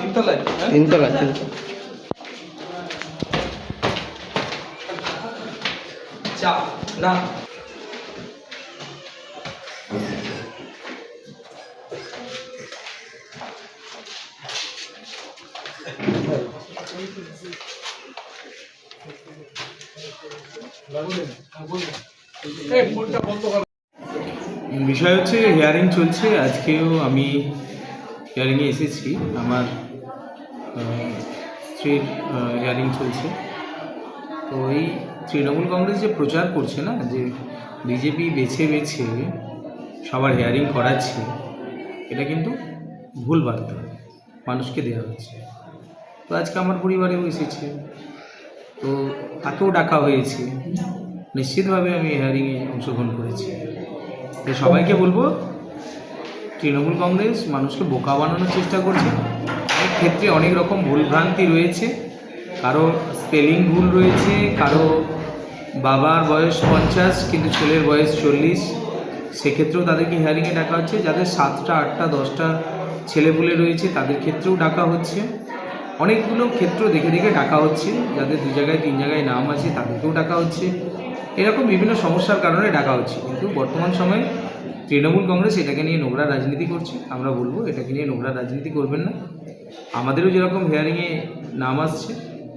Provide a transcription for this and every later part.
তিনতলা তিনতলা চা না বিষয় হচ্ছে হিয়ারিং চলছে। আজকেও আমি হিয়ারিংয়ে এসেছি। আমার স্ত্রীর হিয়ারিং চলছে। তো এই তৃণমূল কংগ্রেস যে প্রচার করছে না, যে বিজেপি বেছে বেছে সবার হিয়ারিং করাচ্ছে, এটা কিন্তু ভুল বার্তা। মানুষকে দেওয়া হচ্ছে। তো আজকে আমার পরিবারেও এসেছে। তো তাকেও ডাকা হয়েছে। নিশ্চিতভাবে আমি হিয়ারিংয়ে অংশগ্রহণ করেছি। তো সবাইকে বলব তৃণমূল কংগ্রেস মানুষকে বোকা বানানোর চেষ্টা করছে। অনেক ক্ষেত্রে অনেক রকম ভুলভ্রান্তি রয়েছে। কারও স্পেলিং ভুল রয়েছে কারও বাবার বয়স পঞ্চাশ কিন্তু ছেলের বয়স চল্লিশ। সেক্ষেত্রেও তাদেরকে হিয়ারিংয়ে ডাকা হচ্ছে। যাদের সাতটা আটটা দশটা ছেলেপুলে রয়েছে তাদের ক্ষেত্রেও ডাকা হচ্ছে। অনেকগুলো ক্ষেত্র দেখে দেখে ডাকা হচ্ছে। যাদের দু জায়গায়, তিন জায়গায় নাম আছে, তাদেরকেও ডাকা হচ্ছে। এরকম বিভিন্ন সমস্যার কারণে ডাকা হচ্ছে। কিন্তু বর্তমান সময়ে তৃণমূল কংগ্রেস এটাকে নিয়ে নোংরা রাজনীতি করছে। আমরা বলব, এটাকে নিয়ে নোংরা রাজনীতি করবেন না। আমাদেরও যেরকম হেয়ারিংয়ে নাম আসছে,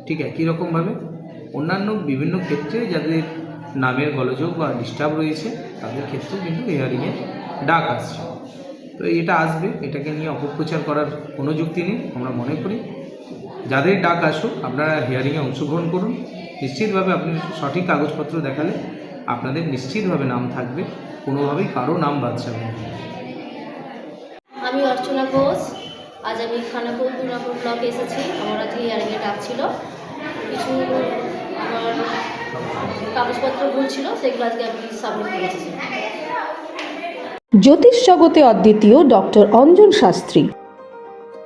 ঠিক একই রকমভাবে অন্যান্য বিভিন্ন ক্ষেত্রে যাদের নামের গলযোগ বা ডিস্টার্ব রয়েছে, তাদের ক্ষেত্রেও কিন্তু হেয়ারিংয়ে ডাক আসছে। তো এটা আসবে, এটাকে নিয়ে অপপ্রচার করার কোনো যুক্তি নেই, আমরা মনে করি। যাদের ডাক আসুক আপনারা হিয়ারিংয়ে অংশগ্রহণ করুন। নিশ্চিতভাবে আপনি সঠিক কাগজপত্র দেখালে আপনাদের নিশ্চিতভাবে নাম থাকবে কোনোভাবেই কারও নাম বাদ যাবে আমি অর্চনা ঘোষ আজ আমি খানাপুর দুর্গাপুর ব্লকে এসেছি। আমার আজকে ইয়ারিংয়ে ডাক ছিল। কিছু আমার কাগজপত্র ভুল ছিল সেগুলো আজকে আমি সাবমিট করেছি। জ্যোতিষ জগতে অদ্বিতীয় ডক্টর অঞ্জন শাস্ত্রী।